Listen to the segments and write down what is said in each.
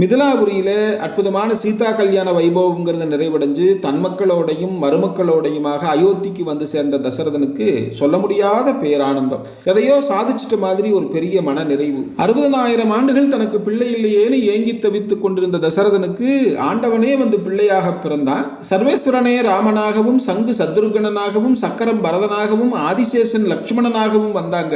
மிதிலாபுரியில் அற்புதமான சீதா கல்யாண வைபவங்கிறது நிறைவடைஞ்சு தன்மக்களோடையும் மருமக்களோடையுமாக அயோத்திக்கு வந்து சேர்ந்த தசரதனுக்கு சொல்ல முடியாத பேரானந்தம். எதையோ சாதிச்சிட்ட மாதிரி ஒரு பெரிய மன நிறைவு அறுபதனாயிரம் ஆண்டுகள் தனக்கு பிள்ளை இல்லையேன்னு ஏங்கி தவித்துக் கொண்டிருந்த தசரதனுக்கு ஆண்டவனே வந்து பிள்ளையாக பிறந்தான். சர்வேஸ்வரனே ராமனாகவும் சங்கு சத்ருகணனாகவும் சக்கரம் பரதனாகவும் ஆதிசேஷன் லக்ஷ்மணனாகவும் வந்தாங்க.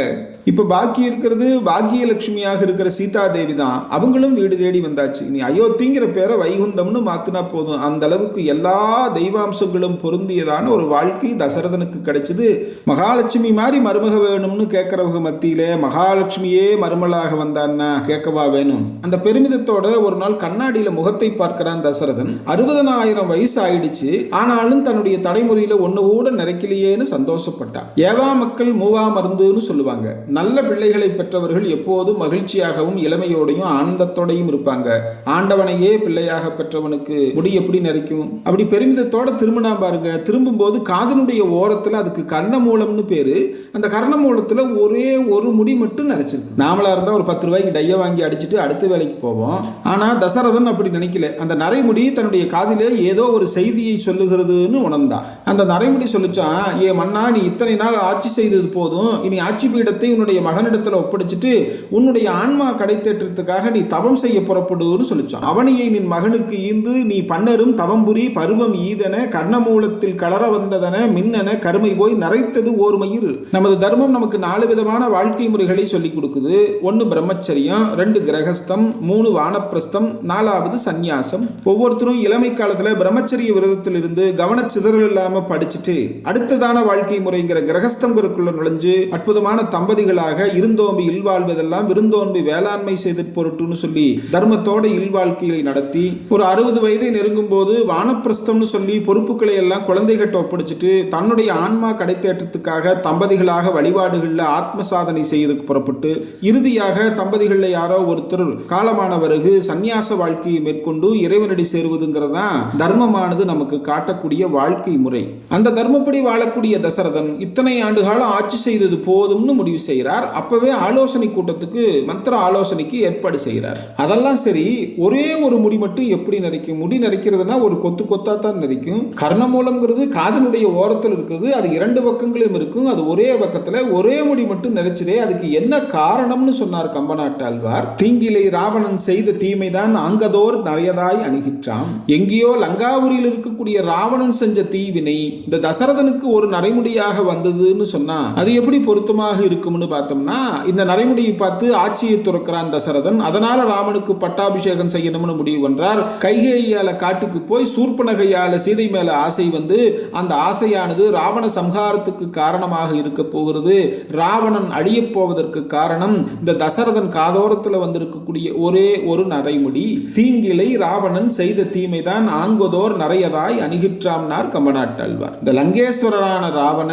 இப்போ பாக்கி இருக்கிறது பாக்கியலட்சுமியாக இருக்கிற சீதா தேவி தான் அவங்களும் வீடு தேடி வந்தாங்க. வந்தாச்சு. இனி அயோத்திங்கிற பேரை வைகுந்தம்னு மாத்தினா போதும். அந்த அளவுக்கு எல்லா தெய்வாம்சங்களும் பொருந்தியதான ஒரு வாழ்க்கை தசரதனுக்கு கிடைச்சது. மகாலட்சுமி மாதிரி மருமக வேணும்னு கேட்குறவங்க மத்தியில் மகாலட்சுமியே மருமலாக வந்தான்னா கேட்கவா வேணும். அந்த பெருமிதத்தோட ஒரு நாள் கண்ணாடியில் முகத்தை பார்க்கிறான் தசரதன். அறுபதனாயிரம் வயசு ஆயிடுச்சு. ஆனாலும் தன்னுடைய தலைமுறையில் ஒன்று கூட நிறைக்கலையேன்னு சந்தோஷப்பட்டான். ஏவா மக்கள் மூவா மருந்துன்னு சொல்லுவாங்க. நல்ல பிள்ளைகளை பெற்றவர்கள் எப்போதும் மகிழ்ச்சியாகவும் இளமையோடையும் ஆனந்தத்தோடையும் இருப்பாங்க. ஆண்டவனையே பிள்ளையாக பெற்றவனுக்கு முடி எப்படி நிறைக்கும் அப்படி பெருமிதத்தோட திரும்பினா பாருங்க. திரும்பும் போது காதனுடைய ஓரத்தில் அதுக்கு கர்ணமூலம்னு பேரு. அந்த கர்ணமூலத்துல ஒரே ஒரு முடி மட்டும் நினைச்சிருக்கு நாமளா இருந்தால் ஒரு பத்து ரூபாய்க்கு டைய வாங்கி அடிச்சுட்டு அடுத்த வேலைக்கு போவோம். ஆனா தசரதன் அப்படி நினைக்கல. அந்த நரைமுடி தன்னுடைய காதிலே ஏதோ ஒரு செய்தியை சொல்லுகிறதுன்னு உணர்ந்தான் அந்த நரைமுடி சொல்லிச்சான் ஏ மன்னா நீ இத்தனை நாள் ஆட்சி செய்தது போதும். இனி ஆட்சி பீடத்தை உன்னுடைய மகனிடத்தில் ஒப்படைச்சிட்டு உன்னுடைய ஆன்மா கடை தேற்றத்துக்காக நீ தவம் செய்ய புறப்படும் புறப்படுன்னு சொல்லிச்சான். அவனியை நின் மகனுக்கு ஈந்து நீ பன்னரும் தவம்புரி பருவம் ஈதன கர்ணமூலத்தில் கலர வந்ததன மின்னன கருமை போய் நரைத்தது ஓர் மயிர் நமது தர்மம் நமக்கு நாலு விதமான வாழ்க்கை முறைகளை சொல்லிக் கொடுக்குது. ஒன்று பிரம்மச்சரியம் ரெண்டு கிரகஸ்தம் மூணு வானப்பிரஸ்தம் நாலாவது சந்நியாசம். ஒவ்வொருத்தரும் இளமை காலத்துல பிரம்மச்சரிய விரதத்தில் இருந்து கவனச்சிதறல் இல்லாம படிச்சுட்டு அடுத்ததான வாழ்க்கை முறைங்கிற கிரகஸ்தம் நுழைஞ்சு அற்புதமான தம்பதிகளாக இருந்தோம்பி இல்வாழ்வதெல்லாம் விருந்தோம்பி வேளாண்மை செய்து பொருட்டுன்னு சொல்லி தர்மத்தோட இல்வாழ்க்கையை நடத்தி ஒரு அறுபது வயதை நெருங்கும் போது வானப்பிரஸ்தம்னு சொல்லி பொறுப்புகளை எல்லாம் குழந்தைகிட்ட ஒப்படைச்சிட்டு தன்னுடைய ஆன்மா கடைத்தேற்றத்துக்காக தம்பதிகளாக வழிபாடுகளில் ஆத்ம சாதனை செய்யறதுக்கு புறப்பட்டு இறுதியாக தம்பதிகளில் யாரோ ஒருத்தர் காலமான பிறகு சந்நியாச வாழ்க்கையை மேற்கொண்டு இறைவனடி சேருவதுங்கிறதான் தர்மமானது நமக்கு காட்டக்கூடிய வாழ்க்கை முறை. அந்த தர்மப்படி வாழக்கூடிய தசரதன் இத்தனை ஆண்டு காலம் ஆட்சி செய்தது போதும்னு முடிவு செய்கிறார். அப்பவே ஆலோசனை கூட்டத்துக்கு மந்திர ஆலோசனைக்கு ஏற்பாடு செய்கிறார். அதெல்லாம் சரி ஒரே ஒரு முடி மட்டும் எப்படி நரைக்கும்? முடி நரைக்கிறதுனா ஒரு கொத்து கொத்தா தான் நரைக்கும். கர்ணமூலம்ங்கிறது காதனுடைய ஓரத்தில் இருக்குது அது இரண்டு பக்கங்களும் இருக்கும். அது ஒரே பக்கத்தில் ஒரே முடி மட்டும் நரைச்சதே. அதுக்கு என்ன காரணம்னு சொன்னார் கம்பநாட்டாழ்வார் தீங்கிலை ராவணன் செய்த தீமைதான் அங்கதோர் நிறையதாய் அணுகிற்றான் எங்கேயோ லங்காபுரியில் இருக்கக்கூடிய ராவணன் செஞ்ச தீவினை இந்த தசரதனுக்கு ஒரு நரைமுடியாக வந்ததுன்னு சொன்னா அது எப்படி பொருத்தமாக இருக்கும்னு பார்த்தோம்னா இந்த நரைமுடியை பார்த்து ஆட்சியை துறக்கிறான் தசரதன். அதனால ராமனுக்கு பட்டாபி பட்டாபிஷேகம் செய்யணும்னு முடிவு பண்றார். கைகையால காட்டுக்கு போய் சூர்பனகையால சீதை மேல ஆசை வந்து அந்த ஆசையானது ராவண சம்ஹாரத்துக்கு காரணமாக இருக்க போகிறது. ராவணன் அழிய போவதற்கு காரணம் இந்த தசரதன் காதோரத்தில் வந்திருக்கக்கூடிய ஒரே ஒரு நரைமுடி. தீங்கிலை ராவணன் செய்த தீமைதான் ஆங்கதோர் நரையதாய் அணுகிற்றாம்னார் கம்பநாட்டாழ்வார் இந்த லங்கேஸ்வரரான ராவண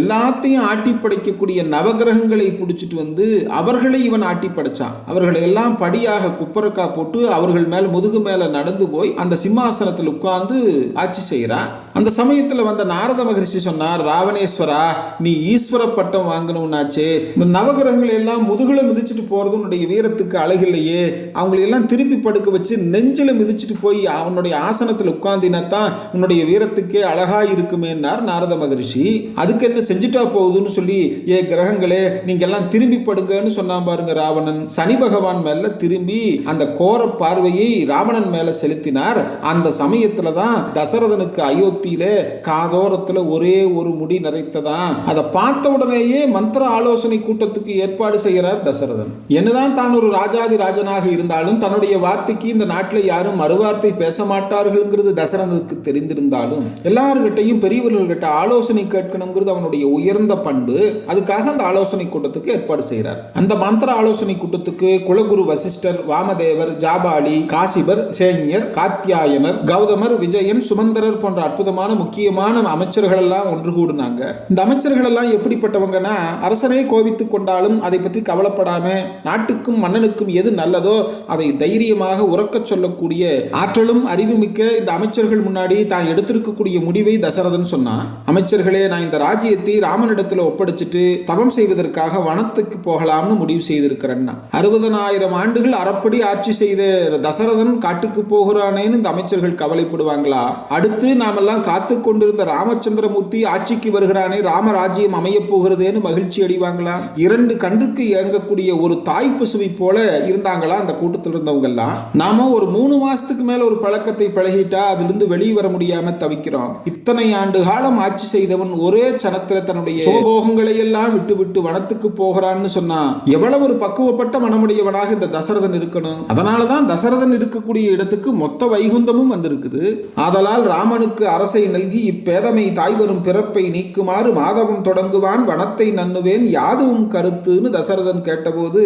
எல்லாத்தையும் ஆட்டி படைக்கக்கூடிய நவகிரகங்களை பிடிச்சிட்டு வந்து அவர்களை இவன் ஆட்டி படைச்சான். அவர்களை எல்லாம் படியாக குப்பரக்கா போட்டு அவர்கள் மேல் முதுகு மேல நடந்து போய் அந்த சிம்மாசனத்தில் உட்கார்ந்து ஆட்சி செய்கிறான். அந்த சமயத்தில் வந்த நாரத மகரிஷி சொன்னார் ராவணேஸ்வரா நீ ஈஸ்வர பட்டம் வாங்கணும்னாச்சே. இந்த நவகிரகங்களை எல்லாம் முதுகில் மிதிச்சிட்டு போறது உன்னுடைய வீரத்துக்கு அழகில்லையே. அவங்களையெல்லாம் திருப்பி படுக்க வச்சு நெஞ்சில் மிதிச்சிட்டு போய் அவனுடைய ஆசனத்தில் உட்கார்ந்தினத்தான் உன்னுடைய வீரத்துக்கே அழகா இருக்குமேன்னார் நாரத மகரிஷி. அதுக்கு என்ன செஞ்சுட்டா போகுதுன்னு சொல்லி ஏ கிரகங்களே நீங்க எல்லாம் திரும்பி படுங்கன்னு சொன்னான் பாருங்க ராவணன். சனி பகவான் மேல திரும்பி அந்த கோர பார்வையை ராவணன் மேல செலுத்தினார். அந்த சமயத்துல தான் தசரதனுக்கு அயோத்தியில காதோரத்துல ஒரே ஒரு முடி நிறைத்ததான் அதை பார்த்த உடனேயே மந்திர ஆலோசனை கூட்டத்துக்கு ஏற்பாடு செய்கிறார் தசரதன். என்னதான் தான் ஒரு ராஜாதி ராஜனாக இருந்தாலும் தன்னுடைய வார்த்தைக்கு இந்த நாட்டில் யாரும் மறுவார்த்தை பேச மாட்டார்கள்ங்கிறது தசரதனுக்கு தெரிந்திருந்தாலும் எல்லார்கிட்டையும் பெரியவர்கள்கிட்ட ஆலோசனை கேட்கணுங்கிறது அவனுடைய உயர்ந்த பண்பு. அதுக்காக அந்த ஆலோசனை கூட்டத்துக்கு ஏற்பாடு செய்கிறார். அந்த மந்திர ஆலோசனை கூட்டத்துக்கு குலகுரு வசிஷ்டர் வாமதேவர் ஜாபாலி காசிபர் சேஞர் காத்தியாயனர் கௌதமர் விஜயன் சுமந்தரர் போன்ற அற்புதமான முக்கியமான அமைச்சர்கள் எல்லாம் ஒன்று கூடினாங்க. இந்த அமைச்சர்கள் எல்லாம் எப்படிப்பட்டவங்கன்னா அரசனை கோபித்துக் கொண்டாலும் அதை பற்றி கவலைப்படாம நாட்டுக்கும் மன்னனுக்கும் எது நல்லதோ அதை தைரியமாக உறக்கச் சொல்லக்கூடிய ஆற்றலும் அறிவுமிக்க இந்த அமைச்சர்கள் முன்னாடி தான் எடுத்திருக்கக்கூடிய முடிவை தசரதன் சொன்னான். அமைச்சர்களே நான் இந்த ராஜ்யத்தை ராமனிடத்தில் ஒப்படைச்சிட்டு தவம் செய்வதற்காக வனத்துக்கு போகலாம்னு முடிவு செய்திருக்கிறேன்னா அறுபதனாயிரம் ஆண்டுகள் அறப்படி ஆட்சி செய்த தசரதன் காட்டுக்கு போகிறானேன்னு இந்த அமைச்சர்கள் கவலைப்படுவாங்களா? அடுத்து நாமெல்லாம் காத்து கொண்டிருந்த ராமச்சந்திரமூர்த்தி ஆட்சிக்கு வருகிறானே ராமராஜ்யம் அமைய போகிறதேன்னு மகிழ்ச்சி அடைவாங்களா? இரண்டு கன்றுக்கு இயங்கக்கூடிய ஒரு தாய் பசுவை போல இருந்தாங்களா அந்த கூட்டத்தில் இருந்தவங்க எல்லாம் நாம ஒரு மூணு மாசத்துக்கு மேல ஒரு பழக்கத்தை பழகிட்டா அதிலிருந்து வெளியே வர முடியாம தவிக்கிறோம். இத்தனை ஆண்டு காலம் ஆட்சி செய்தவன் ஒரே சனத்துல தன்னுடைய சோபோகங்களை எல்லாம் விட்டு விட்டு வனத்துக்கு போகிறான்னு சொன்னா எவ்வளவு ஒரு பக்குவப்பட்ட மனமுடையவனாக இந்த தசரதன் இருக்கணும்? அதனாலதான் தசரதன் இருக்கக்கூடிய இடத்துக்கு மொத்த வைகுந்தமும் வந்திருக்குது. ஆதலால் ராமனுக்கு அரசை நல்கி இப்பேதமை தாய் வரும் பிறப்பை நீக்குமாறு மாதவம் தொடங்குவான் வனத்தை நன்னுவேன் யாதுவும் கருத்துன்னு தசரதன் கேட்டபோது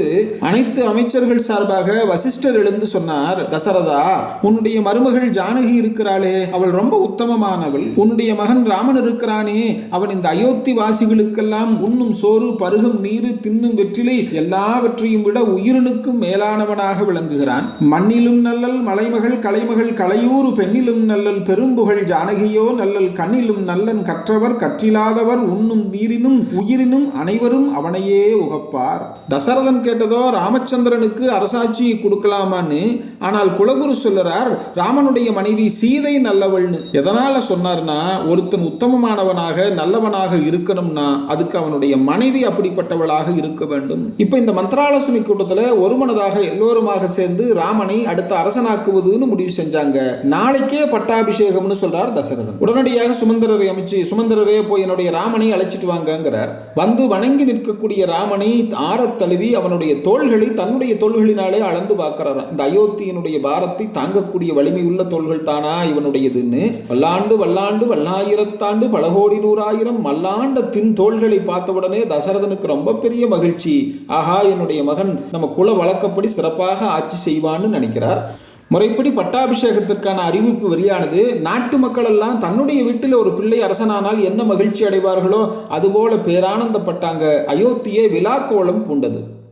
அனைத்து அமைச்சர்கள் சார்பாக வசிஷ்டர் எழுந்து சொன்னார் தசரதா உன்னுடைய மருமகள் ஜானகி இருக்கிறாளே அவள் ரொம்ப உத்தமமானவள். உன்னுடைய மகன் ராமன் இருக்கிறானே அவன் இந்த அயோத்தி வாசிகளுக்கெல்லாம் உண்ணும் சோறு பருகும் நீரு தின்னும் வெற்றிலை எல்லாவற்றையும் விட உயிரினுக்கும் மேலானவனாக விளங்குகிறான். மண்ணிலும் நல்லல் மலைமகள் கலைமகள் கலையூறு பெண்ணிலும் நல்லல் பெரும்புகழ் ஜானகியோ நல்லல் கண்ணிலும் நல்லன் கற்றவர் கற்றிலாதவர் உண்ணும் நீரினும் உயிரினும் அனைவரும் அவனையே உகப்பார். தசரதன் கேட்டதோ ராமச்சந்திரனுக்கு அரசாட்சியை கொடுக்கலாமான்னு ஆனால் குலகுரு சொல்லுறார் ராமனுடைய மனைவி சீதை நல்லவள்னு. எதனால சொன்னார்னா ஒருத்தன் உத்தமமானவனாக நல்லவனாக இருக்கணும்னா அதுக்கு அவனுடைய மனைவி அப்படிப்பட்டவளாக இருக்க வேண்டும். இப்போ இந்த மந்திராலோசனை ஒரு ஒருமனதாக எல்லோருமாக சேர்ந்து ராமனை அடுத்த அரசனாக்குவதுன்னு முடிவு செஞ்சாங்க. நாளைக்கே பட்டாபிஷேகம்னு சொல்றார் தசரதன். உடனடியாக சுமந்தரரை அமைச்சு சுமந்தரரே போய் என்னுடைய ராமனை அழைச்சிட்டு வாங்கிறார் வந்து வணங்கி நிற்கக்கூடிய ராமனை ஆறத் தழுவி அவனுடைய தோள்களை தன்னுடைய தோள்களினாலே அளந்து பார்க்கிறார்? இந்த அயோத்தியினுடைய பாரத்தை தாங்கக்கூடிய வலிமை உள்ள தோள்கள் தானா இவனுடையதுன்னு? வல்லாண்டு வல்லாண்டு வல்லாயிரத்தாண்டு பல கோடி நூறாயிரம் மல்லாண்ட தின் தோள்களை பார்த்தவுடனே தசரதனுக்கு ரொம்ப பெரிய மகிழ்ச்சி. ஆஹா என்னுடைய மகன் நம்ம குல வழக்கப்படி சிறப்பாக ஆட்சி செய்வான்னு நினைக்கிறார். முறைப்படி பட்டாபிஷேகத்திற்கான அறிவிப்பு வெளியானது நாட்டு மக்கள் எல்லாம் தன்னுடைய வீட்டில் ஒரு பிள்ளை அரசனானால் என்ன மகிழ்ச்சி அடைவார்களோ அதுபோல பேரானந்தப்பட்டாங்க. அயோத்தியே விழாக்கோலம் பூண்டது.